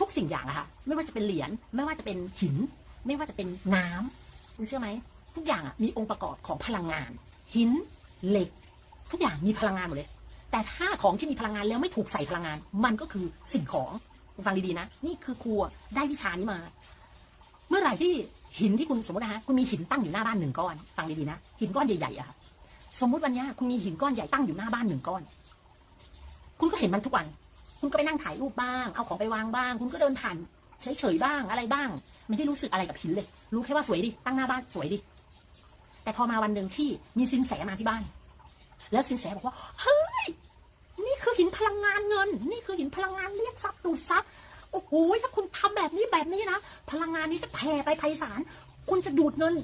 ทุกสิ่งอย่างอะค่ะ ไม่ว่าจะเป็นเหรียญไม่ว่าจะเป็นหิน ไม่ว่าจะเป็นน้ำคุณเชื่อไหมทุกอย่างอะมีองค์ประกอบของพลังงาน หินเหล็ก ทุกอย่างมีพลังงานหมดเลย แต่ถ้าของที่มีพลังงานแล้วไม่ถูกใส่พลังงาน มันก็คือสิ่งของฟังดีๆนะ นี่คือครูอะได้วิชานี้มา เมื่อไหร่ที่หินที่คุณสมมตินะฮะคุณมีหินตั้งอยู่หน้าบ้านหนึ่งก้อนฟังดีๆนะหินก้อนใหญ่ๆอะค่ะสมมติวันนี้คุณมีหินก้อนใหญ่ตั้งอยู่หน้าบ้านหนึ่งก้อน คุณก็เห็นมันทุกวัน คุณก็ไปนั่งถ่ายรูปบ้าง เอาของไปวางบ้าง คุณก็เดินผ่านเฉยๆบ้างอะไรบ้าง ไม่ได้รู้สึกอะไรกับหินเลย รู้แค่ว่าสวยดิ ตั้งหน้าบ้านสวยดิ แต่พอมาวันหนึ่งที่มีสินแสมาที่บ้าน แล้วสินแสบอกว่า เฮ้ย นี่คือหินพลังงานเงิน นี่คือหินพลังงานเรียกทรัพย์ดูดทรัพย์ โอ้โห ถ้าคุณทำแบบนี้แบบนี้นะ พลังงานนี้จะแผ่ไปไพศาล คุณจะดูดเงิน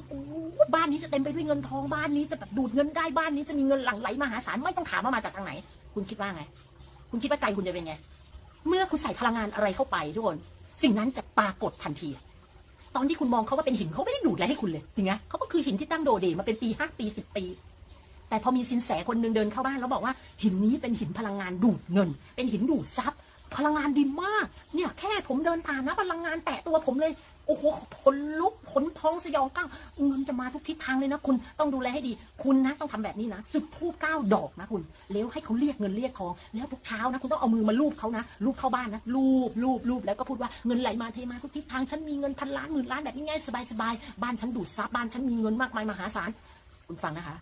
บ้านนี้จะเต็มไปด้วยเงินทอง บ้านนี้จะแบบดูดเงินได้ บ้านนี้จะมีเงินหลั่งไหลมหาศาล ไม่ต้องถามว่ามาจากทางไหน คุณคิดว่าไง คุณคิดว่าใจคุณจะเป็นไง เมื่อคุณใส่พลังงานอะไรเข้าไปทุกคนสิ่งนั้นจะปรากฏทันที ตอนที่คุณมองเขาว่าเป็นหินเขาไม่ได้ดูดอะไรให้คุณเลยจริงไหมเขาก็คือหินที่ตั้งโดเดมาเป็นปีห้าปีสิบปี แต่พอมีสินแสคนหนึ่งเดินเข้าบ้านแล้วบอกว่าหินนี้เป็นหินพลังงานดูดเงิน เป็นหินดูดทรัพย์ พลังงานดีมาก เนี่ยแค่ผมเดินผ่านนะพลังงานแตะตัวผมเลย โอ้โหขนลุกขนพองสยองก้าวเงินจะมาทุกทิศทางเลยนะคุณต้องดูแลให้ดี คุณนะต้องทำแบบนี้นะจุดทูบเก้าดอกนะคุณแล้วให้เขาเรียกเงินเรียกทองแล้วทุกเช้านะคุณต้องเอามือมาลูบเขานะลูบเข้าบ้านนะลูบลูบลูบแล้วก็พูดว่าเงินไหลมาเทมาทุกทิศทางฉันมีเงินพันล้านหมื่นล้านแบบนี้ง่ายสบายสบายบ้านฉันดูดซับบ้านฉันมีเงินมากมายมหาศาลคุณฟังนะคะ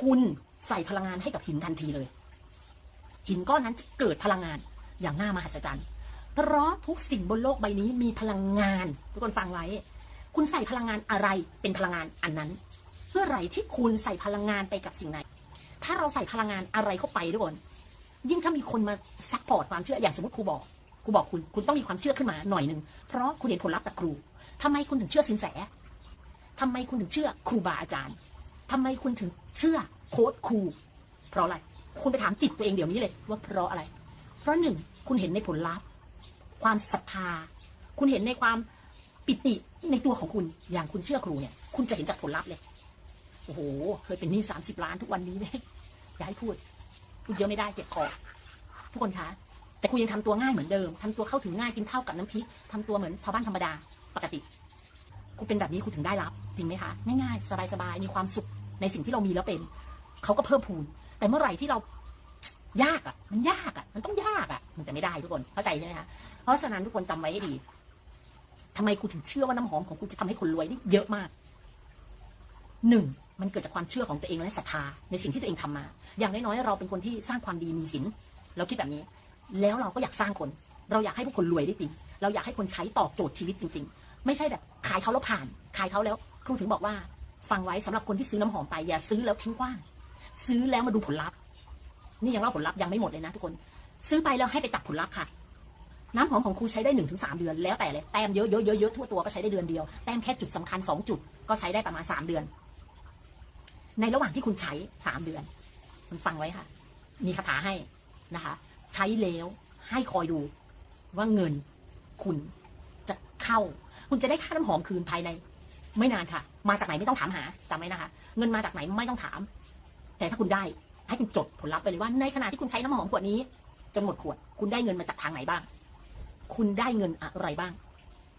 คุณใส่พลังงานให้กับหินทันทีเลย หินก้อนนั้นจะเกิดพลังงาน อย่างน่ามหัศจรรย์ เพราะทุกสิ่งบนโลกใบนี้มีพลังงาน ทุกคนฟังไว้ คุณใส่พลังงานอะไรเป็นพลังงานอันนั้น เมื่อไหร่ที่คุณใส่พลังงานไปกับสิ่งไหน ถ้าเราใส่พลังงานอะไรเข้าไปทุกคน ยิ่งถ้ามีคนมาซัพพอร์ตความเชื่ออย่างสมมติครูบอกครูบอกคุณคุณต้องมีความเชื่อขึ้นมาหน่อยหนึ่งเพราะคุณเห็นผลลัพธ์จากครูทำไมคุณถึงเชื่อสินแสทำไมคุณถึงเชื่อครูบาอาจารย์ทำไมคุณถึงเชื่อโค้ดครู เพราะอะไร คุณไปถามจิตตัวเองเดี๋ยวนี้เลยว่าเพราะอะไร ราะหนึ่งคุณเห็นในผลลัพธ์ ความศรัทธา คุณเห็นในความปิติในตัวของคุณอย่างคุณเชื่อครูเนี่ย คุณจะเห็นจากผลลัพธ์เลยโอ้โหเคยเป็นหนี้สามสิบล้านทุกวันนี้ไหมอย่าให้พูดพูดเยอะไม่ได้เจ็บคอทุกคนคะแต่คุณยังทำตัวง่ายเหมือนเดิมทำตัวเข้าถึงง่ายกินข้าวกับน้ำพริกทำตัวเหมือนชาวบ้านธรรมดาปกติคุณเป็นแบบนี้คุณถึงได้รับ จริงไหมคะง่ายๆสบายๆมีความสุขในสิ่งที่เรามีแล้วเป็นเขาก็เพิ่มพูน แต่เมื่อไหร่ที่เรา ยากอะ มันยากอะ มันต้องยากอะ มันจะไม่ได้ทุกคน เข้าใจใช่ไหมคะ เพราะฉะนั้นทุกคนจำไว้ให้ดีทำไมคุณถึงเชื่อว่าน้ำหอมของคุณจะทำให้คนรวยได้เยอะมาก หนึ่ง มันเกิดจากความเชื่อของตัวเองและศรัทธาในสิ่งที่ตัวเองทำมา อย่างน้อยๆ เราเป็นคนที่สร้างความดีมีศีล เราคิดแบบนี้ แล้วเราก็อยากสร้างคน เราอยากให้พวกคนรวยได้จริง เราอยากให้คนใช้ตอบโจทย์ชีวิตจริง ๆ ไม่ใช่แบบขายเขาแล้วผ่าน ขายเขาแล้ว ครูถึงบอกว่า ฟังไว้สำหรับคนที่ซื้อน้ำหอมไปอย่าซื้อแล้วทิ้งกว้าง ซื้อแล้วมาดูผลลัพธ์ นี่ยังเล่าผลลัพธ์ยังไม่หมดเลยนะทุกคน ซื้อไปแล้วให้ไปจับผลลัพธ์ค่ะ น้ำหอมของครูใช้ได้หนึ่งถึงสามเดือน แล้วแต่เลยแต้มเยอะเยอะเยอะเยอะทั่วตัวก็ใช้ได้เดือนเดียวแต้มแค่จุดสำคัญสองจุดก็ใช้ได้ประมาณสามเดือน ในระหว่างที่คุณใช้สามเดือน คุณฟังไว้ค่ะ มีคาถาให้นะคะ ใช้แล้วให้คอยดูว่าเงินคุณจะเข้า คุณจะได้ค่าน้ำหอมคืนภายใน ไม่นานค่ะ มาจากไหนไม่ต้องถามหาจำไว้นะคะ เงินมาจากไหนไม่ต้องถาม แต่ถ้าคุณได้ ให้คุณจดผลลัพธ์ไปเลยว่า ในขณะที่คุณใช้น้ำหอมขวดนี้ จนหมดขวด คุณได้เงินมาจากทางไหนบ้าง คุณได้เงินอะไรบ้าง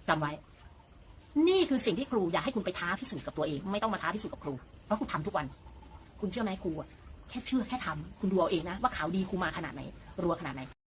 จำไว้ นี่คือสิ่งที่ครูอยากให้คุณไปท้าพิสูจน์กับตัวเอง ไม่ต้องมาท้าพิสูจน์กับครูเพราะคุณทำทุกวัน คุณเชื่อไหมครูแค่เชื่อแค่ทำคุณดูเอาเองนะว่าข่าวดีครูมาขนาดไหนรัวขนาดไหน